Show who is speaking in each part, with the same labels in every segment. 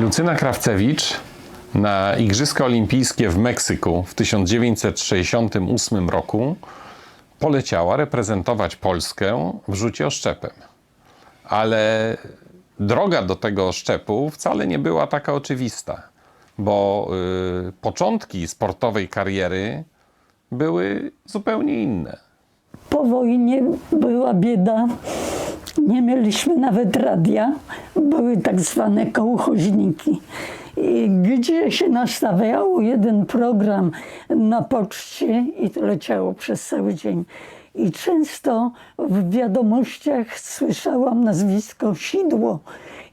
Speaker 1: Lucyna Krawcewicz na Igrzyska Olimpijskie w Meksyku w 1968 roku poleciała reprezentować Polskę w rzucie oszczepem. Ale droga do tego oszczepu wcale nie była taka oczywista, bo y, początki sportowej kariery były zupełnie inne.
Speaker 2: Po wojnie była bieda. Nie mieliśmy nawet radia. Były tak zwane kołchoźniki. I gdzie się nastawiało jeden program na poczcie i to leciało przez cały dzień. I często w wiadomościach słyszałam nazwisko Sidło.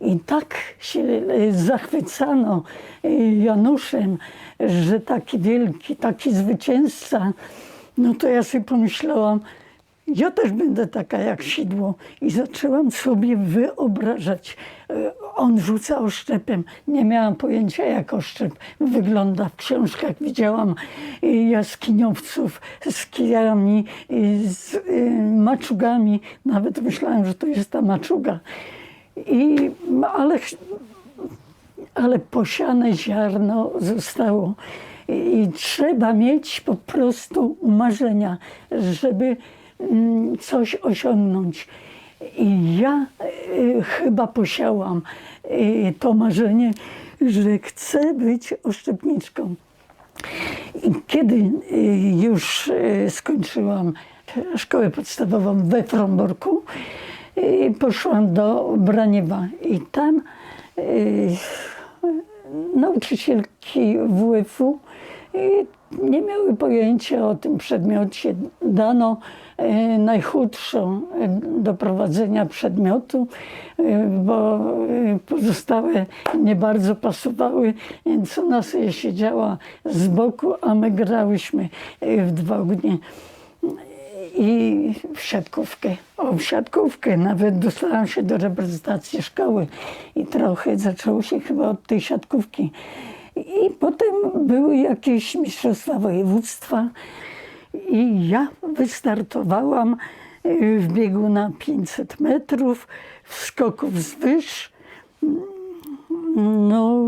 Speaker 2: I tak się e, zachwycano e, Januszem, że taki wielki, taki zwycięzca. No to ja sobie pomyślałam, ja też będę taka jak sidło. I zaczęłam sobie wyobrażać. e, On rzuca oszczepem. Nie miałam pojęcia, jak oszczep wygląda. W książkach widziałam e, jaskiniowców z kijami, e, z maczugami. Nawet myślałam, że to jest ta maczuga. I, ale ale posiane ziarno zostało. I trzeba mieć po prostu marzenia, żeby coś osiągnąć. I ja y, chyba posiałam y, to marzenie, że chcę być oszczepniczką. I kiedy y, już skończyłam szkołę podstawową we Fromborku, poszłam do Braniewa i tam nauczycielki WF-u nie miały pojęcia o tym przedmiocie. Dano najchudszą y, do prowadzenia przedmiotu, y, bo pozostałe nie bardzo pasowały, więc ona sobie siedziała z boku, a my grałyśmy w dwa ognie i w siatkówkę. O, w siatkówkę. Nawet dostałam się do reprezentacji szkoły i trochę zaczęło się chyba od tej siatkówki. I potem były jakieś mistrzostwa województwa i ja wystartowałam y, w biegu na 500 metrów, w skoku wzwyż. No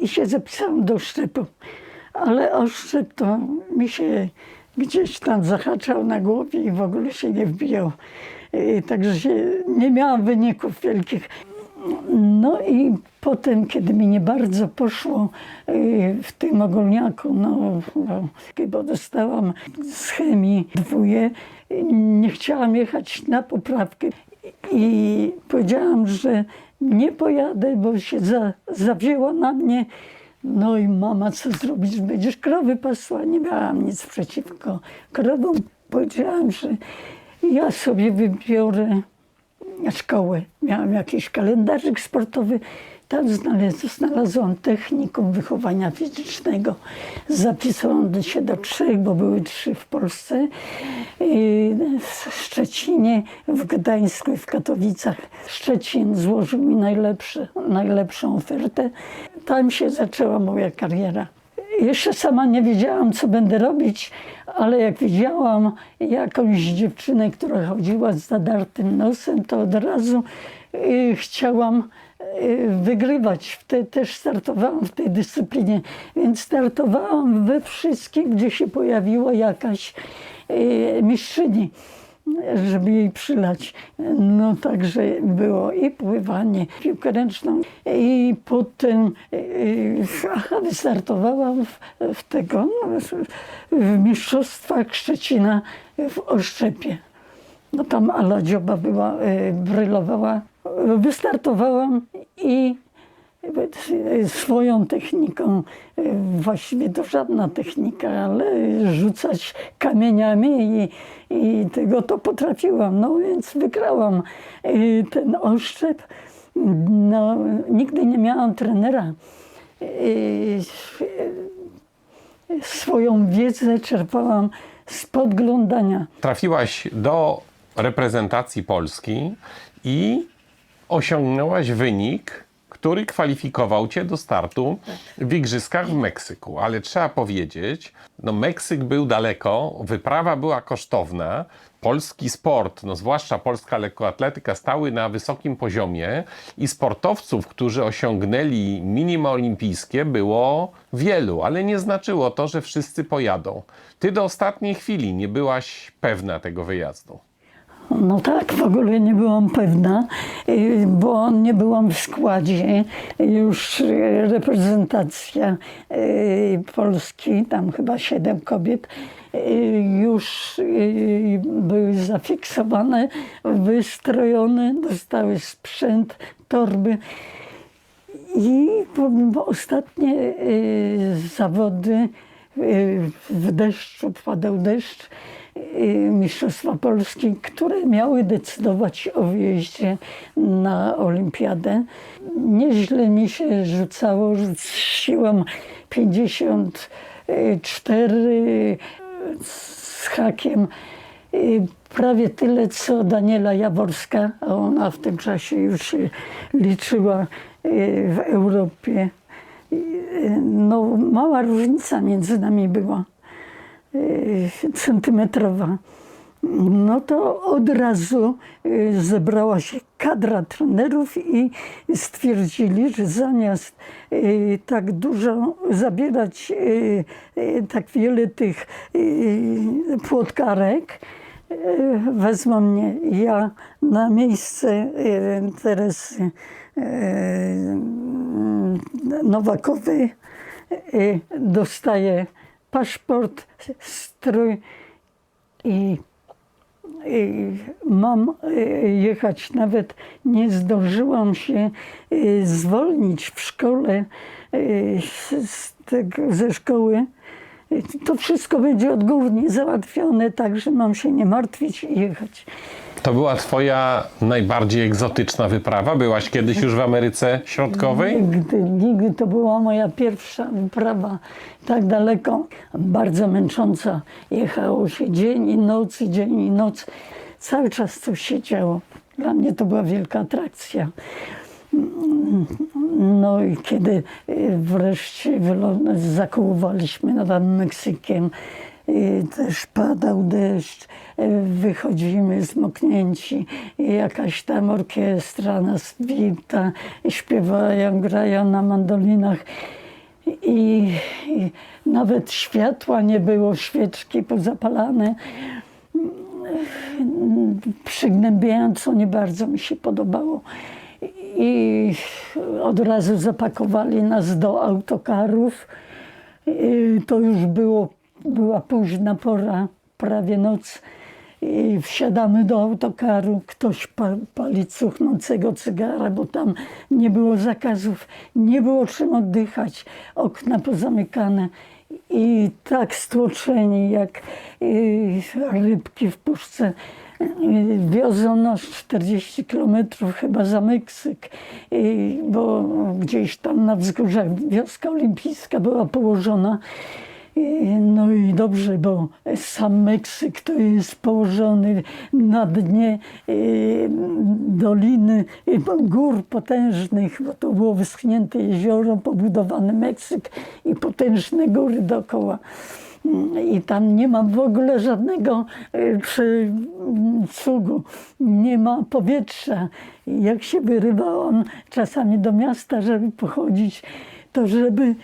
Speaker 2: i- się zapisałam do szczepu. Ale oszczep to mi się gdzieś tam zahaczał na głowie i w ogóle się nie wbijał. Y, Także się, nie miałam wyników wielkich. No i potem, kiedy mi nie bardzo poszło y, w tym ogólniaku, no, no bo dostałam z chemii dwóje, nie chciałam jechać na poprawkę i powiedziałam, że nie pojadę, bo się za, zawzięła na mnie. No i mama, co zrobisz? Będziesz krowy pasła. Nie miałam nic przeciwko krowom. Powiedziałam, że ja sobie wybiorę szkołę. Miałam jakiś kalendarzyk sportowy. Tam znalazł, znalazłam technikum wychowania fizycznego. Zapisałam się do trzech, bo były trzy w Polsce. W Szczecinie, w Gdańsku i w Katowicach. Szczecin złożył mi najlepsze, najlepszą ofertę. Tam się zaczęła moja kariera. Jeszcze sama nie wiedziałam, co będę robić, ale jak widziałam jakąś dziewczynę, która chodziła z zadartym nosem, to od razu y, chciałam y, wygrywać. Też startowałam w tej dyscyplinie, więc startowałam we wszystkim, gdzie się pojawiła jakaś y, mistrzyni żeby jej przylać. No także było i pływanie, piłkę ręczną i potem yy, aha, wystartowałam w, w tego, no, w mistrzostwach Szczecina w Oszczepie. No tam Ala Dzioba była, yy, brylowała. Wystartowałam i swoją techniką, y, właściwie to żadna technika, ale rzucać kamieniami i, i tego to potrafiłam. No więc wygrałam y, ten oszczep. No, nigdy nie miałam trenera. Y, Swoją wiedzę czerpałam z podglądania.
Speaker 1: Trafiłaś do reprezentacji Polski i osiągnęłaś wynik, który kwalifikował cię do startu w Igrzyskach w Meksyku. Ale trzeba powiedzieć, no Meksyk był daleko, wyprawa była kosztowna, polski sport, no zwłaszcza polska lekkoatletyka, stały na wysokim poziomie i sportowców, którzy osiągnęli minima olimpijskie, było wielu, ale nie znaczyło to, że wszyscy pojadą. Ty do ostatniej chwili nie byłaś pewna tego wyjazdu.
Speaker 2: No tak, w ogóle nie byłam pewna, y, bo nie byłam w składzie. Już y, reprezentacja y, Polski, tam chyba siedem kobiet, już były zafiksowane, wystrojone, dostały sprzęt, torby. I ostatnie zawody w deszczu, padał deszcz, Mistrzostwa Polski, które miały decydować o wyjeździe na Olimpiadę. Nieźle mi się rzucało, rzuciłam 54 z hakiem. Y, Prawie tyle, co Daniela Jaworska, a ona w tym czasie już liczyła y, w Europie. Y, No, mała różnica między nami była, y, centymetrowa. No to od razu y, zebrała się kadra trenerów i stwierdzili, że zamiast y, tak dużo zabierać y, y, tak wiele tych y, płotkarek, y, wezmą mnie ja na miejsce y, Teresy y, Nowakowej. Y, Dostaję paszport, strój i i mam y, jechać. Nawet nie zdążyłam się y, zwolnić w szkole y, z, tego, ze szkoły. To wszystko będzie odgórnie załatwione, tak że mam się nie martwić i jechać.
Speaker 1: To była twoja najbardziej egzotyczna wyprawa? Byłaś kiedyś już w Ameryce Środkowej?
Speaker 2: Nigdy, nigdy to była moja pierwsza wyprawa tak daleko. Bardzo męcząca. Jechało się dzień i noc, dzień i noc. Cały czas coś się działo. Dla mnie to była wielka atrakcja. No i kiedy y, wreszcie zakołowaliśmy nad Meksykiem, y, też padał deszcz, wychodzimy zmoknięci, jakaś tam orkiestra nas wita, śpiewają, grają na mandolinach. I, I nawet światła nie było, świeczki pozapalane przygnębiająco nie bardzo mi się podobało. I od razu zapakowali nas do autokarów. I to już było, była późna pora, prawie noc. I wsiadamy do autokaru, ktoś pa, pali cuchnącego cygara, bo tam nie było zakazów, nie było czym oddychać, okna pozamykane. I tak stłoczeni jak y, rybki w puszce. Wiozą nas 40 kilometrów chyba za Meksyk, bo gdzieś tam na wzgórzach wioska olimpijska była położona. Y, No i dobrze, bo sam Meksyk to jest położony na dnie y, doliny y, gór potężnych, bo to było wyschnięte jezioro, pobudowany Meksyk i potężne góry dookoła. Mm, I tam nie ma w ogóle żadnego y, mm, cugu, nie ma powietrza. Jak się wyrywałam czasami do miasta, żeby pochodzić, to żeby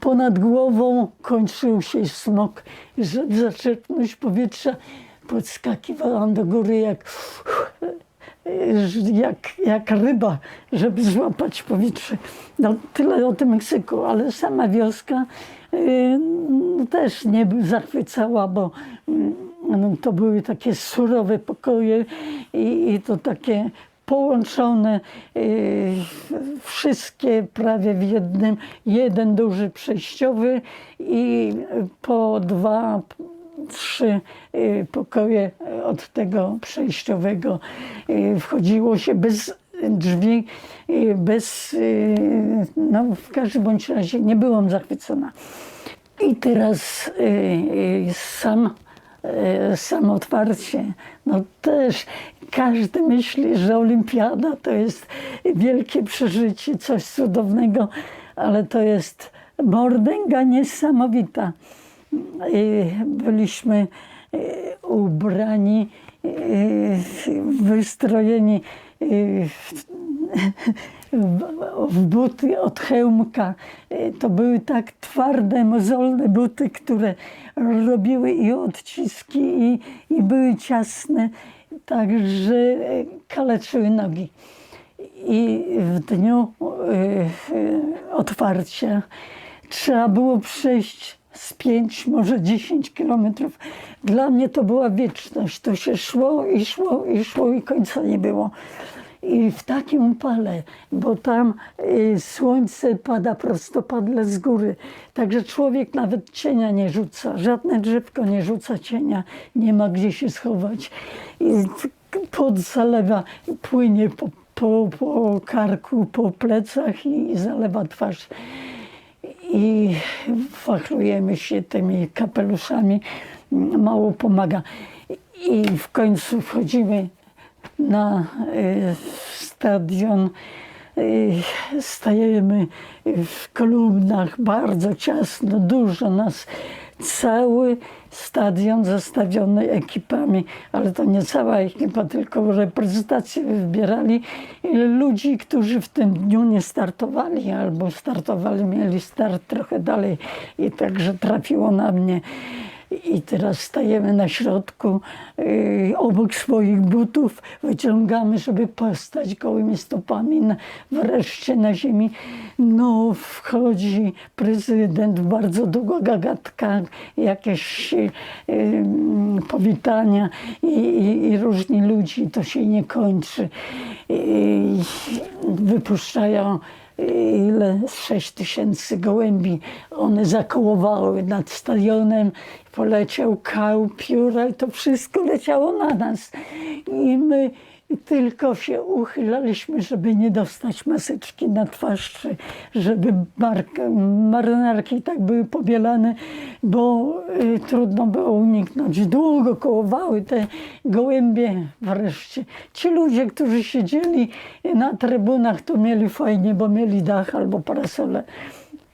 Speaker 2: ponad głową kończył się smok, żeby zaczerpnąć powietrza, podskakiwałam do góry jak, jak, jak ryba, żeby złapać powietrze. No, tyle o tym Meksyku, ale sama wioska y, też nie zachwycała, bo mm, no, to były takie surowe pokoje i, i to takie połączone, y, wszystkie prawie w jednym, jeden duży przejściowy i po dwa, trzy y, pokoje od tego przejściowego y, wchodziło się bez drzwi, bez, no w każdym bądź razie nie byłam zachwycona. I teraz sam samotwarcie. No też każdy myśli, że olimpiada to jest wielkie przeżycie, coś cudownego, ale to jest mordęga niesamowita. I byliśmy e, ubrani, e, wystrojeni e, w- buty od hełmka. E, To były tak twarde, mozolne buty, które robiły i odciski, i, i były ciasne, także e, kaleczyły nogi. I w dniu e, otwarcia trzeba było przejść z 5, może 10 kilometrów. Dla mnie to była wieczność. To się szło i szło i szło i końca nie było. I w takim upale, bo tam y, słońce pada prostopadle z góry, także człowiek nawet cienia nie rzuca, żadne drzewko nie rzuca cienia, nie ma gdzie się schować. I pot zalewa, płynie po, po, po karku, po plecach i zalewa twarz i fachlujemy się tymi kapeluszami, mało pomaga. I w końcu wchodzimy na y, stadion, y, stajemy w kolumnach, bardzo ciasno, dużo nas. Cały stadion zastawiony ekipami, ale to nie cała ekipa, tylko reprezentacje wybierali ludzi, którzy w tym dniu nie startowali albo startowali, mieli start trochę dalej i także trafiło na mnie. I teraz stajemy na środku, yy, obok swoich butów, wyciągamy, żeby postać gołymi stopami. Na, wreszcie na ziemi, no wchodzi prezydent, bardzo długa gagatka, jakieś yy, powitania i, i, i różni ludzi, to się nie kończy. I wypuszczają ile? Sześć tysięcy gołębi. One zakołowały nad stadionem, poleciał kał, pióra i to wszystko leciało na nas. I my tylko się uchylaliśmy, żeby nie dostać maseczki na twarz, czy żeby mark, marynarki tak były pobielane, bo y, trudno było uniknąć. Długo kołowały te gołębie wreszcie. Ci ludzie, którzy siedzieli na trybunach, to mieli fajnie, bo mieli dach albo parasole.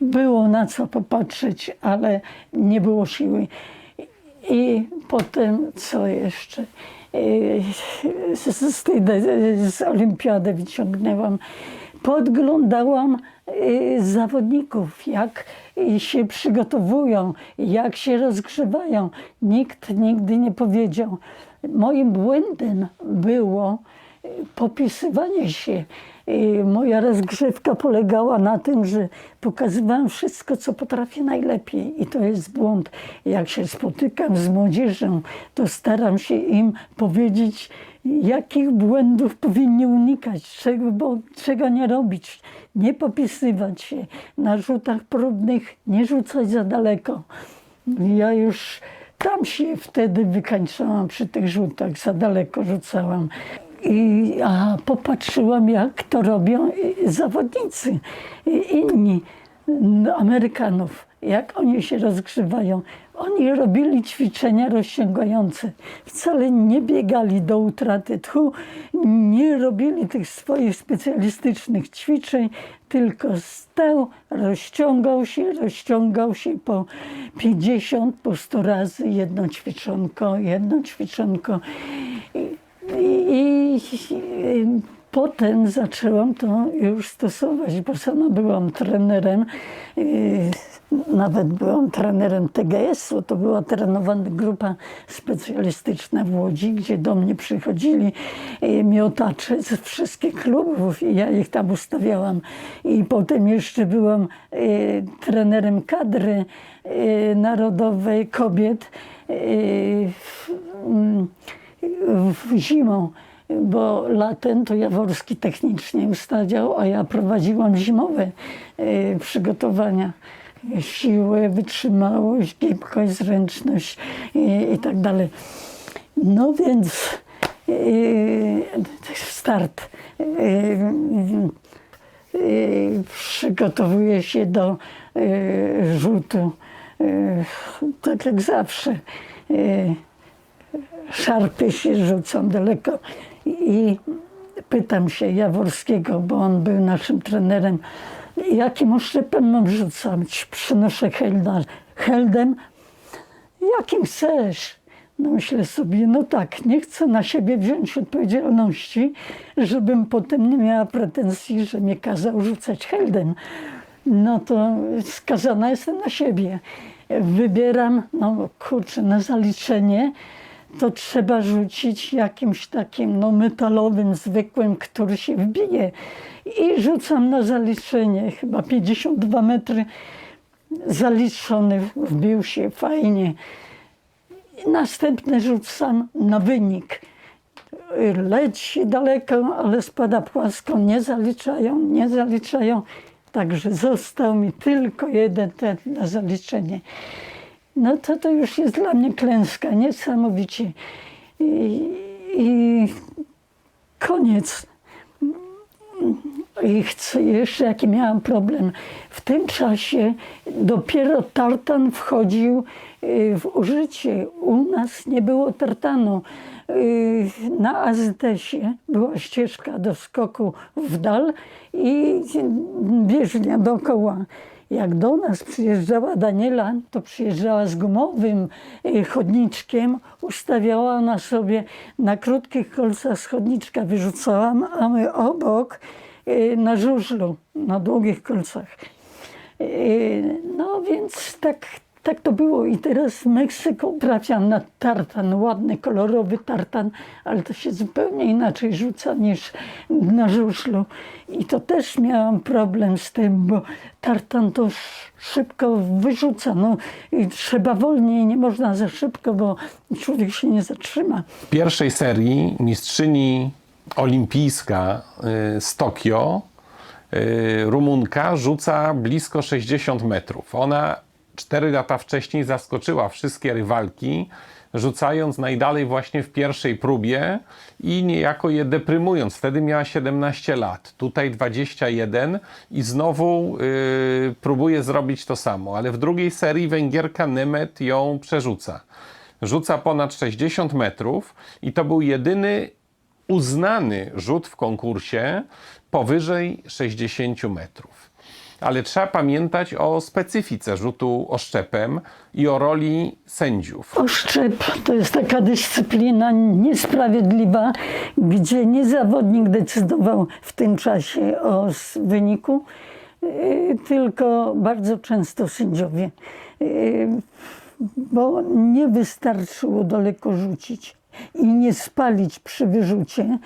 Speaker 2: Było na co popatrzeć, ale nie było siły. I potem co jeszcze? Z, z, z olimpiady wyciągnęłam. Podglądałam yy, zawodników, jak się przygotowują, jak się rozgrzewają. Nikt nigdy nie powiedział. Moim błędem było popisywanie się. Yy, Moja rozgrzewka polegała na tym, że pokazywałam wszystko, co potrafię najlepiej. I to jest błąd. Jak się spotykam z młodzieżą, to staram się im powiedzieć, jakich błędów powinni unikać, czego, bo, czego nie robić. Nie popisywać się na rzutach próbnych, nie rzucać za daleko. Ja już tam się wtedy wykańczałam przy tych rzutach, za daleko rzucałam. I a popatrzyłam, jak to robią zawodnicy inni Amerykanów, jak oni się rozgrzewają. Oni robili ćwiczenia rozciągające. Wcale nie biegali do utraty tchu, nie robili tych swoich specjalistycznych ćwiczeń, tylko stał, rozciągał się, rozciągał się po 50, po 100 razy jedno ćwiczonko, jedno ćwiczonko. I, i potem zaczęłam to już stosować, bo sama byłam trenerem, nawet byłam trenerem TGS-u. To była trenowana grupa specjalistyczna w Łodzi, gdzie do mnie przychodzili y, miotacze z wszystkich klubów i ja ich tam ustawiałam. I potem jeszcze byłam y, trenerem kadry y, narodowej kobiet. w- mm, w zimą, bo latem to Jaworski technicznie ustawiał, a ja prowadziłam zimowe e, przygotowania. Siłę, wytrzymałość, gibkość, zręczność i, i tak dalej. No więc e, start. E, e, przygotowuję się do e, rzutu, e, tak jak zawsze. E, szarpie się, rzucam daleko i pytam się Jaworskiego, bo on był naszym trenerem, jakim oszczepem mam rzucać? Przynoszę helda, heldem, jakim chcesz. No myślę sobie, no tak, nie chcę na siebie wziąć odpowiedzialności, żebym potem nie miała pretensji, że mnie kazał rzucać heldem. No to skazana jestem na siebie. Wybieram, no kurczę, na zaliczenie to trzeba rzucić jakimś takim no, metalowym, zwykłym, który się wbije. I rzucam na zaliczenie, chyba 52 metry zaliczony, wbił się fajnie. I następny rzucam na wynik. Leci daleko, ale spada płasko. Nie zaliczają, nie zaliczają. Także został mi tylko jeden ten na zaliczenie. No to to już jest dla mnie klęska, niesamowicie. I, i koniec. I chcę jeszcze jaki miałam problem. W tym czasie dopiero tartan wchodził y, w użycie. U nas nie było tartanu. Y, Na AZS-ie była ścieżka do skoku w dal i bieżnia dookoła. Jak do nas przyjeżdżała Daniela, to przyjeżdżała z gumowym y, chodniczkiem, ustawiała ona sobie na krótkich kolcach z chodniczka, wyrzucałam, a my obok y, na żużlu, na długich kolcach. No więc tak, tak to było. I teraz w Meksyku trafiam na tartan, ładny, kolorowy tartan, ale to się zupełnie inaczej rzuca niż na żużlu. I to też miałam problem z tym, bo tartan to sz- szybko wyrzuca. No, trzeba wolniej, nie można za szybko, bo człowiek się nie zatrzyma.
Speaker 1: W pierwszej serii mistrzyni olimpijska y, z Tokio, y, Rumunka, rzuca blisko 60 metrów. Ona 4 lata wcześniej zaskoczyła wszystkie rywalki, rzucając najdalej właśnie w pierwszej próbie i niejako je deprymując. Wtedy miała 17 lat, tutaj 21 i znowu y, próbuje zrobić to samo. Ale w drugiej serii Węgierka Nemet ją przerzuca rzuca ponad 60 metrów i to był jedyny uznany rzut w konkursie powyżej 60 metrów. Ale trzeba pamiętać o specyfice rzutu oszczepem i o roli sędziów.
Speaker 2: Oszczep to jest taka dyscyplina niesprawiedliwa, gdzie nie zawodnik decydował w tym czasie o wyniku, yy, tylko bardzo często sędziowie. Yy, Bo nie wystarczyło daleko rzucić i nie spalić przy wyrzucie,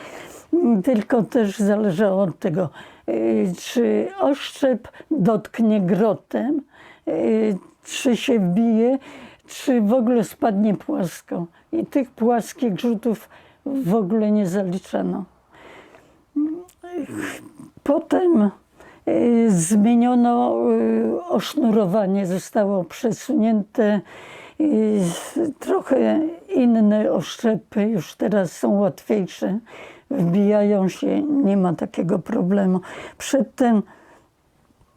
Speaker 2: tylko też zależało od tego, czy oszczep dotknie grotem, yy, czy się wbije, czy w ogóle spadnie płasko. I tych płaskich rzutów w ogóle nie zaliczano. Potem y, zmieniono y, osznurowanie, zostało przesunięte. y, Trochę inne oszczepy już teraz są łatwiejsze, wbijają się, nie ma takiego problemu. Przedtem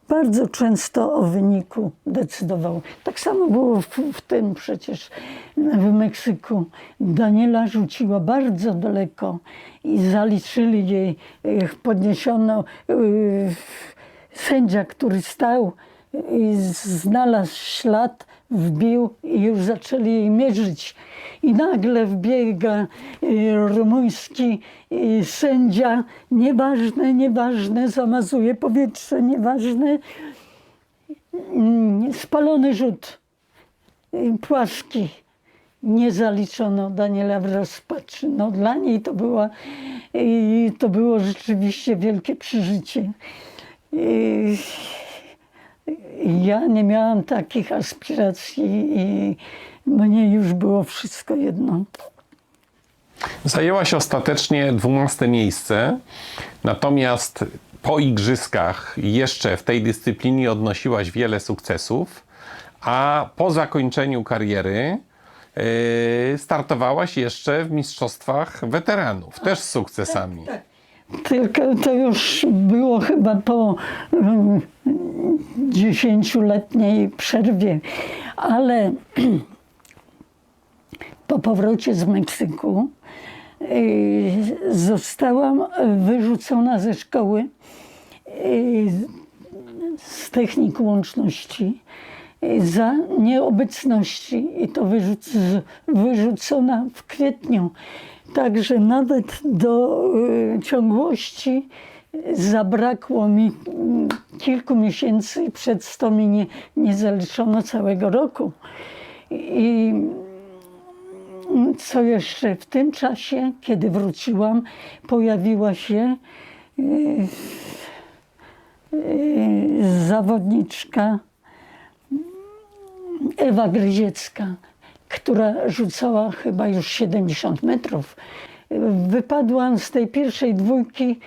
Speaker 2: bardzo często o wyniku decydował. Tak samo było w, w tym przecież w Meksyku. Daniela rzuciła bardzo daleko i zaliczyli jej, eh, podniesiono y, sędzia, który stał i znalazł ślad, wbił i już zaczęli jej mierzyć. I nagle wbiega y, rumuński y, sędzia, nieważne, nieważne, zamazuje powietrze, nieważne. Mm, Spalony rzut, y, płaski. Nie zaliczono Daniela w rozpaczy. No, dla niej to, była, to było rzeczywiście wielkie przeżycie. Ja nie miałam takich aspiracji i mnie już było wszystko jedno.
Speaker 1: Zajęła się ostatecznie 12 miejsce, natomiast po igrzyskach jeszcze w tej dyscyplinie odnosiłaś wiele sukcesów, a po zakończeniu kariery yy, startowałaś jeszcze w mistrzostwach weteranów, też z sukcesami.
Speaker 2: Tylko to już było chyba po mm, dziesięcioletniej przerwie, ale po po powrocie z Meksyku y, zostałam wyrzucona ze szkoły y, z technik łączności y, za nieobecności i to wyrzuc, wyrzucona w kwietniu. Także nawet do y, ciągłości zabrakło mi mm, kilku miesięcy i przez to mi nie, nie zaliczono całego roku. I co jeszcze w tym czasie, kiedy wróciłam, pojawiła się y, y, zawodniczka Ewa Gryziecka, która rzucała chyba już 70 metrów. Wypadłam z tej pierwszej dwójki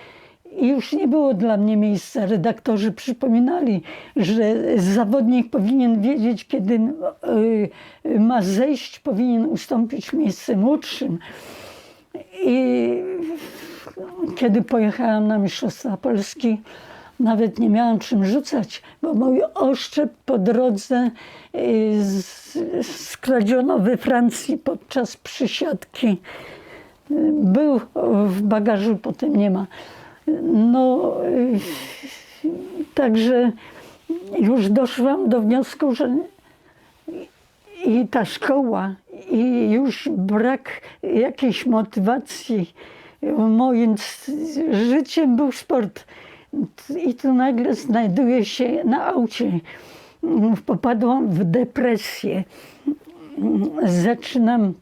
Speaker 2: i już nie było dla mnie miejsca. Redaktorzy przypominali, że zawodnik powinien wiedzieć, kiedy y, ma zejść, powinien ustąpić miejsce młodszym. I kiedy pojechałam na Mistrzostwa Polski, nawet nie miałam czym rzucać, bo mój oszczep po drodze y, skradziono we Francji podczas przysiadki. Był w bagażu, potem nie ma. No, y, także już doszłam do wniosku, że i ta szkoła, i już brak jakiejś motywacji. Moim życiem był sport. I tu nagle znajduję się na aucie. Popadłam w depresję. Zaczynam,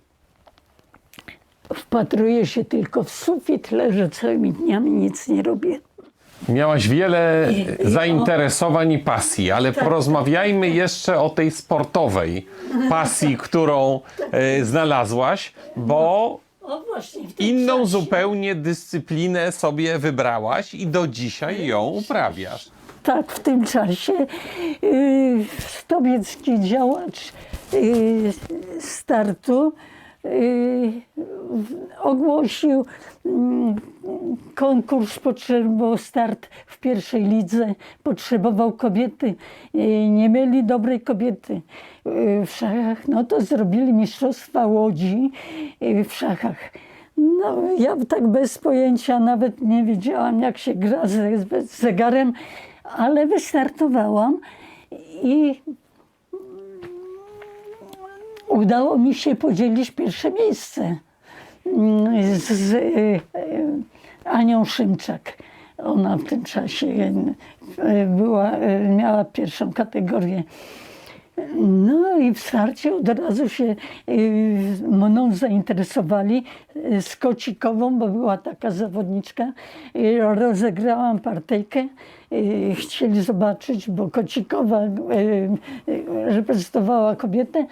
Speaker 2: wpatruję się tylko w sufit, leżę całymi dniami, nic nie robię.
Speaker 1: Miałaś wiele zainteresowań i pasji, ale porozmawiajmy jeszcze o tej sportowej pasji, którą e, znalazłaś, bo
Speaker 2: O właśnie, w tym
Speaker 1: inną
Speaker 2: czasie-
Speaker 1: zupełnie dyscyplinę sobie wybrałaś i do dzisiaj ją uprawiasz.
Speaker 2: Tak, w tym czasie y, stowiecki działacz y, startu y, w- ogłosił mm, konkurs, potrzebował start w pierwszej lidze, potrzebował kobiety, y, nie mieli dobrej kobiety w szachach, no to zrobili mistrzostwa Łodzi y, w szachach. No, ja tak bez pojęcia nawet nie wiedziałam, jak się gra z, zegarem, ale wystartowałam i udało mi się podzielić pierwsze miejsce mm, z, z e, Anią Szymczak. Ona w tym czasie była, miała pierwszą kategorię. No i w starcie od razu się y, mną zainteresowali y, z Kocikową, bo była taka zawodniczka. Y, rozegrałam partyjkę. Y, chcieli zobaczyć, bo Kocikowa y, y, reprezentowała kobietę.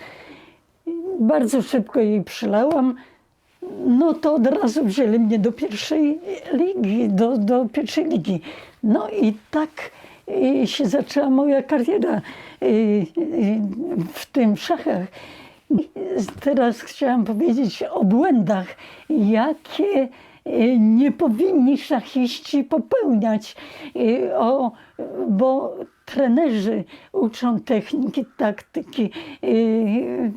Speaker 2: Bardzo szybko jej przylałam. No to od razu wzięli mnie do pierwszej ligi, do, do pierwszej ligi. No i tak y, się zaczęła moja kariera w tym szachach. I Teraz chciałam powiedzieć o błędach, jakie y, nie powinni szachiści popełniać, y, o, bo trenerzy uczą techniki, taktyki, y,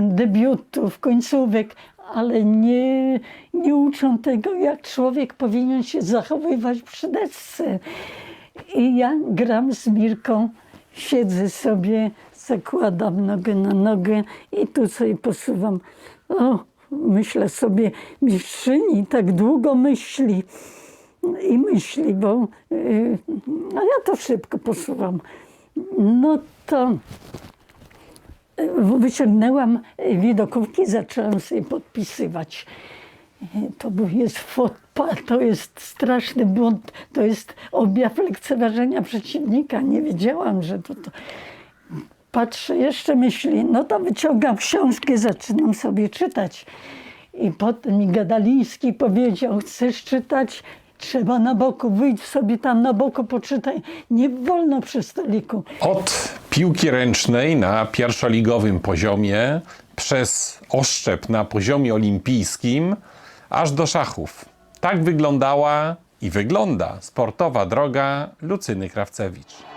Speaker 2: debiutów, końcówek, ale nie, nie uczą tego, jak człowiek powinien się zachowywać przy desce. I ja gram z Mirką, siedzę sobie, zakładam nogę na nogę i tu sobie posuwam. O, myślę sobie, mistrzyni tak długo myśli i myśli, bo yy, a ja to szybko posuwam. No to wyciągnęłam widokówki, zaczęłam sobie podpisywać. To jest fotpa, to jest straszny błąd, to jest objaw lekceważenia przeciwnika. Nie wiedziałam, że to, to. Patrzę, jeszcze myśli, no to wyciągam książkę, zaczynam sobie czytać. I potem mi Gadaliński powiedział, chcesz czytać? Trzeba na boku, wyjdź sobie tam na boku, poczytaj. Nie wolno przy stoliku.
Speaker 1: Od piłki ręcznej na pierwszoligowym poziomie, przez oszczep na poziomie olimpijskim, aż do szachów. Tak wyglądała i wygląda sportowa droga Lucyny Krawcewicz.